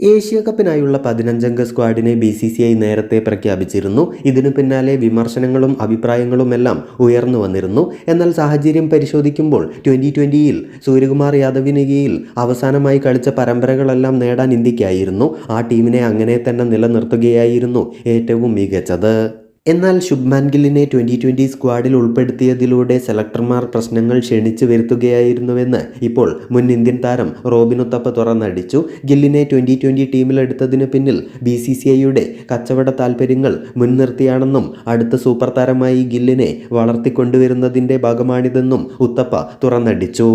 Asia കപ്പിനായുള്ള പതിനഞ്ചംഗ സ്ക്വാഡിനെ ബി സി സി ഐ നേരത്തെ പ്രഖ്യാപിച്ചിരുന്നു. ഇതിനു പിന്നാലെ വിമർശനങ്ങളും അഭിപ്രായങ്ങളുമെല്ലാം ഉയർന്നു വന്നിരുന്നു. എന്നാൽ സാഹചര്യം പരിശോധിക്കുമ്പോൾ ട്വന്റി ട്വന്റിയിൽ സൂര്യകുമാർ യാദവിന് കീഴിൽ അവസാനമായി കളിച്ച പരമ്പരകളെല്ലാം നേടാൻ ഇന്ത്യക്കായിരുന്നു. ആ ടീമിനെ അങ്ങനെ തന്നെ നിലനിർത്തുകയായിരുന്നു ഏറ്റവും മികച്ചത്. എന്നാൽ ശുഭ്മാൻ ഗില്ലിനെ ട്വന്റി ട്വന്റി സ്ക്വാഡിൽ ഉൾപ്പെടുത്തിയതിലൂടെ സെലക്ടർമാർ പ്രശ്നങ്ങൾ ക്ഷണിച്ചു വരുത്തുകയായിരുന്നുവെന്ന് ഇപ്പോൾ മുൻ ഇന്ത്യൻ താരം റോബിൻ ഉത്തപ്പ തുറന്നടിച്ചു. ഗില്ലിനെ ട്വന്റി ട്വന്റി ടീമിലെടുത്തതിന് പിന്നിൽ ബി സി സി ഐയുടെ കച്ചവട താൽപ്പര്യങ്ങൾ മുൻനിർത്തിയാണെന്നും അടുത്ത സൂപ്പർ താരമായി ഗില്ലിനെ വളർത്തിക്കൊണ്ടുവരുന്നതിന്റെ ഭാഗമാണിതെന്നും ഉത്തപ്പ തുറന്നടിച്ചു.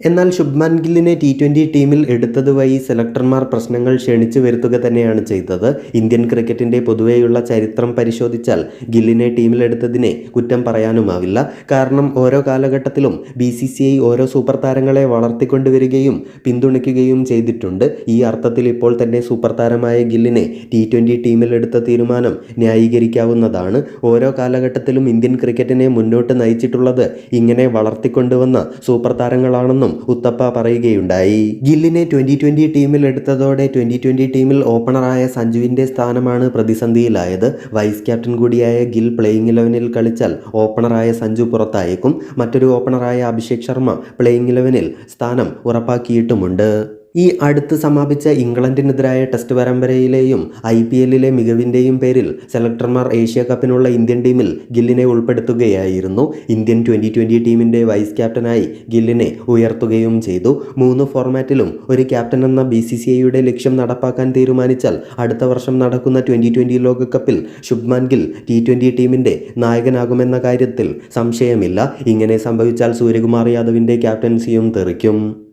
എന്നാൽ ശുഭ്മാൻ ഗില്ലിനെ ടി ട്വന്റി ടീമിൽ എടുത്തത് വഴി സെലക്ടർമാർ പ്രശ്നങ്ങൾ ക്ഷണിച്ചു വരുത്തുക തന്നെയാണ് ചെയ്തത്. ഇന്ത്യൻ ക്രിക്കറ്റിന്റെ പൊതുവെയുള്ള ചരിത്രം പരിശോധിച്ചാൽ ഗില്ലിനെ ടീമിലെടുത്തതിനെ കുറ്റം പറയാനുമാവില്ല. കാരണം ഓരോ കാലഘട്ടത്തിലും ബി സി സി ഐ ഓരോ സൂപ്പർ താരങ്ങളെ വളർത്തിക്കൊണ്ടുവരികയും പിന്തുണയ്ക്കുകയും ചെയ്തിട്ടുണ്ട്. ഈ അർത്ഥത്തിൽ ഇപ്പോൾ തന്നെ സൂപ്പർ താരമായ ഗില്ലിനെ ടി ട്വന്റി ടീമിലെടുത്ത തീരുമാനം ന്യായീകരിക്കാവുന്നതാണ്. ഓരോ കാലഘട്ടത്തിലും ഇന്ത്യൻ ക്രിക്കറ്റിനെ മുന്നോട്ട് നയിച്ചിട്ടുള്ളത് ഇങ്ങനെ വളർത്തിക്കൊണ്ടുവന്ന സൂപ്പർ താരങ്ങളാണെന്നും ഉത്തപ്പ പറയുകയുണ്ടായി. ഗില്ലിനെ ട്വന്റി ട്വന്റി ടീമിൽ എടുത്തതോടെ ട്വന്റി ട്വന്റി ടീമിൽ ഓപ്പണറായ സഞ്ജുവിന്റെ സ്ഥാനമാണ് പ്രതിസന്ധിയിലായത്. വൈസ് ക്യാപ്റ്റൻ കൂടിയായ ഗിൽ പ്ലേയിങ് ഇലവനിൽ കളിച്ചാൽ ഓപ്പണറായ സഞ്ജു പുറത്തായേക്കും. മറ്റൊരു ഓപ്പണറായ അഭിഷേക് ശർമ്മ പ്ലേയിങ് ഇലവനിൽ സ്ഥാനം ഉറപ്പാക്കിയിട്ടുമുണ്ട്. ഈ അടുത്ത് സമാപിച്ച ഇംഗ്ലണ്ടിനെതിരായ ടെസ്റ്റ് പരമ്പരയിലെയും ഐ പി എല്ലിലെ മികവിന്റെയും പേരിൽ സെലക്ടർമാർ ഏഷ്യ കപ്പിനുള്ള ഇന്ത്യൻ ടീമിൽ ഗില്ലിനെ ഉൾപ്പെടുത്തുകയായിരുന്നു. ഇന്ത്യൻ ട്വന്റി ട്വന്റി ടീമിന്റെ വൈസ് ക്യാപ്റ്റനായി ഗില്ലിനെ ഉയർത്തുകയും ചെയ്തു. മൂന്ന് ഫോർമാറ്റിലും ഒരു ക്യാപ്റ്റൻ എന്ന ബി സി സി ഐയുടെ ലക്ഷ്യം നടപ്പാക്കാൻ തീരുമാനിച്ചാൽ അടുത്ത വർഷം നടക്കുന്ന ട്വന്റി ട്വന്റി ലോകകപ്പിൽ ശുഭ്മാൻ ഗിൽ ടി ട്വന്റി ടീമിന്റെ നായകനാകുമെന്ന കാര്യത്തിൽ സംശയമില്ല. ഇങ്ങനെ സംഭവിച്ചാൽ സൂര്യകുമാർ യാദവിന്റെ ക്യാപ്റ്റൻസിയും തെറിക്കും.